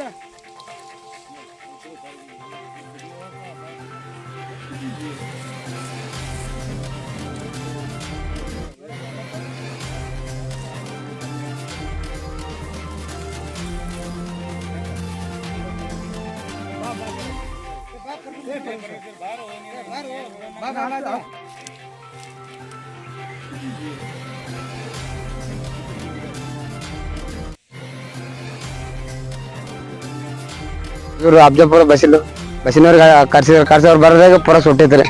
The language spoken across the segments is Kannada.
દાદા બહાર બહાર બહાર બહાર ಇವರು ಅಬ್ಜಾಪುರ ಬಸ್ಸಿಲು ಬಸ್ಸಿನವ್ರಿಗೆ ಕರ್ಸಿದ್ರು ಕರ್ಸಿವ್ರು ಬರೋದಾಗ ಪೂರ ಸುಟ್ಟಿತ್ರಿ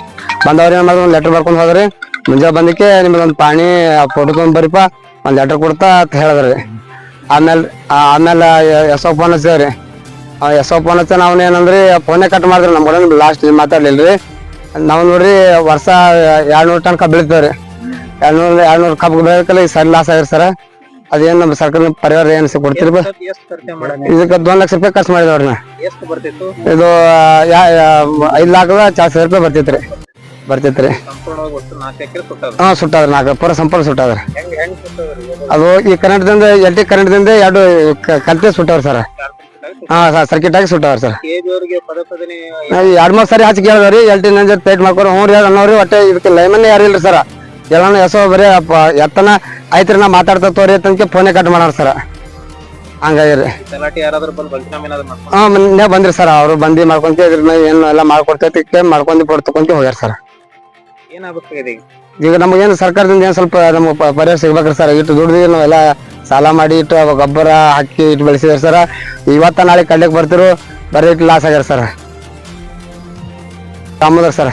ಬಂದವ್ರು ಏನ್ ಮಾಡಿದ್ರು ಒಂದು ಲೆಟರ್ ಬರ್ಕೊಂಡು ಹೋದ್ರಿ. ಮುಂಜಾನೆ ಬಂದಕ್ಕೆ ನಿಮ್ದು ಒಂದು ಪಾಣಿ ಫೋಟೋ ತೊಗೊಂಡ್ ಬರೀಪ ಒಂದ್ ಲೆಟರ್ ಕೊಡ್ತಾ ಅಂತ ಹೇಳಿದ್ರಿ. ಆಮೇಲೆ ಆಮೇಲೆ ಎಸ್ ಒ ಫೋನ್ ಹಚ್ಚಿದ್ರಿ. ಎಸ್ ಒ ಫೋನ್ ಹಚ್ಚ ನಾವು ಏನಂದ್ರಿ ಫೋನೇ ಕಟ್ ಮಾಡಿದ್ರಿ ನಮ್ಮ ಕಡೆ ಲಾಸ್ಟ್ ಮಾತಾಡ್ಲಿಲ್ರಿ. ನಾವು ನೋಡ್ರಿ, ವರ್ಷ ಎರಡ್ನೂರು ಟನ್ ಕಬ್ಬು ನೂರು ಎರಡ್ನೂರು ಎರಡ್ನೂರು ಕಬ್ಬು ಬೆಳಕಲ್ಲ ಸರಿ ಲಾಸ್ ಆಗಿರಿ ಸರ್. ಅದೇನ್ ನಮ್ಮ ಸರ್ಕಾರ ಪರಿಹಾರ ಏನ್ ಕೊಡ್ತಿರ್ಬ ಇದಕ್ಕೆ ಒಂದ್ ಲಕ್ಷ ರೂಪಾಯಿ ಖರ್ಚು ಮಾಡಿದ ಅವ್ರನ್ನ. ಇದು ಐದ್ ಲಾಖ ಚಾರ್ ಸಾವಿರ ರೂಪಾಯಿ ಬರ್ತೈತ್ರಿ. ಬರ್ತೈತ್ರಿ. ಹಾ ಸುಟ್ಟಾದ್ರ ನಾಲ್ಕು ಪೂರ ಸಂಪೂರ್ಣ ಸುಟ್ಟಾದ್ರ. ಅದು ಈ ಕರೆಂಟ್ದಿಂದ ಎಲ್ ಟಿ ಕರೆಂಟ್ದಿಂದ ಎರಡು ಕಲ್ತಿ ಸುಟ್ಟವ್ರಿ ಸರ್. ಹಾ ಸರ್ಕಿಟ್ ಆಗಿ ಸುಟ್ಟವ್ರ ಸರ್. ಎರಡ್ ಮೂರ್ ಸರಿ ಹಚ್ಚಿ ಕೇಳಿದ್ರಿ ಎಲ್ ಟಿ ನಂಜರ್ ಪೇಟ್ ಮಾಡ್ಕೊರಿ ಹ್ಞೂ ರೀ ಅನ್ನೋರಿ ಒಟ್ಟೆ ಇದಕ್ಕೆ ಲೈಮನ್ ಯಾರು ಇಲ್ರಿ ಸರ್. ಎಲ್ಲಾನು ಎಸೋ ಬರೀ ಅಪ್ಪ ಐತ್ರಿ ನಾ ಮಾತಾಡ್ತಾ ತೋರಿ ಅಂತ ಫೋನೇ ಕಟ್ ಮಾಡೋಣ ಸರ್ ಹಂಗಾಗಿರಿ. ತಲಾಟಿ ಯಾರಾದ್ರೂ ಬಂದು ಬಲ್ಕಿನಾಮ ಏನಾದ್ರು ಮಾಡ್ಕೊಂಡು ಹಾ ಮೊನ್ನೆ ಬಂದ್ರಿ ಸರ್ ಅವ್ರು ಬಂದಿ ಮಾಡ್ಕೊಂತ ಇದ್ರ ಏನು ಎಲ್ಲ ಮಾಡ್ಕೊಡ್ತೈತಿ ಮಾಡ್ಕೊಂಡಿ ಕೊಡ್ ತಕೊಂತ ಹೋಗ್ಯಾರ ಸರ್ ಏನಾಗುತ್ತೆ ಈಗ? ಈಗ ನಮಗೇನು ಸರ್ಕಾರದಿಂದ ಏನು ಸ್ವಲ್ಪ ನಮಗೆ ಪರಿಹಾರ ಸಿಗ್ಬೇಕ್ರಿ ಸರ್ ಇಟ್ಟು ದುಡ್ದು ಎಲ್ಲ ಸಾಲ ಮಾಡಿ ಇಟ್ಟು ಗೊಬ್ಬರ ಹಾಕಿ ಇಟ್ಟು ಬೆಳೆಸಿದಾರೆ ಸರ್ ಇವತ್ತ ನಾಳೆ ಕಡ್ಲಿಕ್ಕೆ ಬರ್ತಿರು ಬರೀ ಇಟ್ಟು ಲಾಸ್ ಆಗ್ಯಾರ ಸರ್ ತಮ್ಮದ್ರ ಸರ್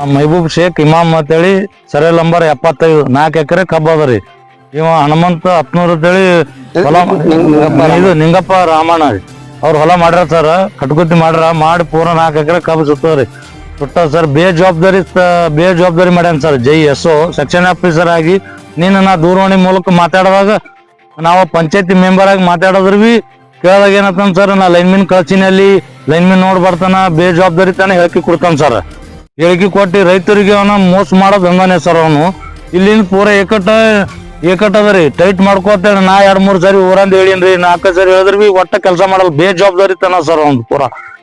ಆ ಮಹಬೂಬ್ ಶೇಖ್ ಇಮಾಮ್ ಅಂತೇಳಿ ಸರಿ ನಂಬರ್ ಎಪ್ಪತ್ತೈದು, ನಾಲ್ಕು ಎಕರೆ ಕಬ್ಬು ಅದ ರೀ. ಇವ ಹನುಮಂತ ಹತ್ನೂರ್ ಅಂತೇಳಿ ಹೊಲ ಇದು ನಿಂಗಪ್ಪ ರಾಮಣ್ಣ ರೀ. ಅವ್ರ ಹೊಲ ಮಾಡ್ರ ಸರ್ ಕಟ್ಕೊತಿ ಮಾಡ್ರ ಮಾಡಿ ಪೂರ ನಾಲ್ಕು ಎಕರೆ ಕಬ್ಬು ಸುತ್ತವ್ರಿ ಸುಟ್ಟ ಸರ್ ಬೇ ಜವಾಬ್ದಾರಿ ಬೇ ಜವಾಬ್ದಾರಿ ಮಾಡ್ಯಾನ ಸರ್, ಜೈ ಎಸ್ ಒ ಸೆಕ್ಷನ್ ಆಫೀಸರ್ ಆಗಿ ನೀನು ನಾ ದೂರವಾಣಿ ಮೂಲಕ ಮಾತಾಡುವಾಗ ನಾವು ಪಂಚಾಯತಿ ಮೆಂಬರ್ ಆಗಿ ಮಾತಾಡೋದ್ರ ಬಿ ಕೇಳಿದಾಗ ಏನಂತ ಸರ್, ನಾ ಲೈನ್ಮನ್ ಕಳ್ಸಿನಲ್ಲಿ ಲೈನ್ ಲೈನ್ಮನ್ ನೋಡ್ ಬರ್ತಾನ ಬೇ ಜವಾಬ್ದಾರಿ ತಾನೇ ಹೇಳಿ ಕೊಡ್ತಾನ ಸರ್. ಹೇಳಿಕೆ ಕೊಟ್ಟು ರೈತರಿಗೆ ಅವನ ಮೋಸ ಮಾಡೋ ಹಂಗಾನೆ ಸರ್ ಅವನು. ಇಲ್ಲಿಂದ ಪೂರ ಏಕಟ್ಟ ಏಕಟ ಅದ ರೀ, ಟೈಟ್ ಮಾಡ್ಕೋತೇನೆ ನಾ ಎರಡು ಮೂರು ಸರಿ ಊರಂದ ಹೇಳಿನ್ರಿ, ನಾಲ್ಕು ಸರಿ ಹೇಳಿದ್ರ ಬಿ ಒಟ್ಟ ಕೆಲಸ ಮಾಡಲ್ಲ ಬೇ ಜವಾಬ್ದಾರಿ ತನ ಸರ್ ಅವ್ನು ಪೂರ.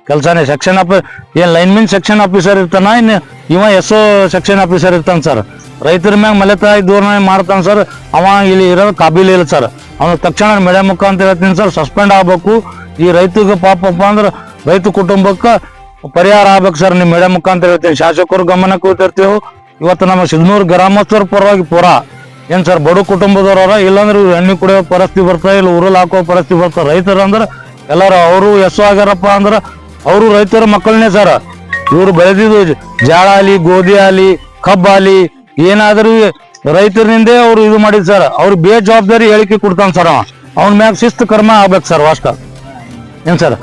ಕೆಲಸನೇ ಸೆಕ್ಷನ್ ಆಫ್ ಏನು ಲೈನ್ಮನ್ ಸೆಕ್ಷನ್ ಆಫೀಸರ್ ಇರ್ತಾನ ಇನ್ನು ಇವ ಎಸ್ ಸೆಕ್ಷನ್ ಆಫೀಸರ್ ಇರ್ತಾನ ಸರ್. ರೈತರ ಮ್ಯಾಗ ಮಲೆತಾಯಿ ದೂರ ಮಾಡ್ತಾನೆ ಸರ್, ಅವ ಇಲ್ಲಿ ಇರೋದು ಕಾಬಿಲ್ ಇಲ್ಲ ಸರ್. ಅವನು ತಕ್ಷಣ ಮೇಡಮ್ ಅಂತ ಹೇಳ್ತೀನಿ ಸರ್ ಸಸ್ಪೆಂಡ್ ಆಗ್ಬೇಕು. ಈ ರೈತಗೆ ಪಾಪಪ್ಪ ಅಂದ್ರ ರೈತ ಕುಟುಂಬಕ್ಕೆ ಪರಿಹಾರ ಆಗ್ಬೇಕು ಸರ್. ನಿಮ್ಮ ಮೇಡಮ್ ಮುಖಾಂತರ ಹೇಳ್ತೀನಿ. ಶಾಸಕರು ಗಮನಕ್ಕೂ ತರ್ತೇವೆ ಇವತ್ತು ನಮ್ಮ ಸಿದ್ನೂರು ಗ್ರಾಮಸ್ಥರ ಪರವಾಗಿ ಪೂರ. ಏನ್ ಸರ್, ಬಡ ಕುಟುಂಬದವ್ರ ಇಲ್ಲಾಂದ್ರೆ ಇವ್ರು ಕುಡಿಯೋ ಪರಿಸ್ಥಿತಿ ಬರ್ತಾ ಇಲ್ಲ ಉರುಲ್ ಹಾಕೋ ಪರಿಸ್ಥಿತಿ ಬರ್ತಾರೆ ರೈತರು ಅಂದ್ರೆ ಎಲ್ಲಾರು ಅವರು ಎಸ್ ಆಗ್ಯಾರಪ್ಪ ಅಂದ್ರೆ ಅವರು ರೈತರ ಮಕ್ಕಳನ್ನೇ ಸರ್. ಇವ್ರು ಬೆಳೆದಿದ್ದು ಜಾಳ ಆಲಿ, ಗೋಧಿ ಆಲಿ ಕಬ್ಬಾಲಿ ಏನಾದರೂ ರೈತರಿಂದೇ ಅವ್ರು ಇದು ಮಾಡಿದ್ ಸರ್. ಅವ್ರು ಬೇಜವಾಬ್ದಾರಿ ಹೇಳಿಕೆ ಕೊಡ್ತಾನೆ ಸರ್ ಅವ. ಅವ್ನ ಮ್ಯಾಗ ಶಿಸ್ತು ಕರ್ಮ ಆಗ್ಬೇಕು ಸರ್ ವಾಸ್ತ ಏನ್ ಸರ್?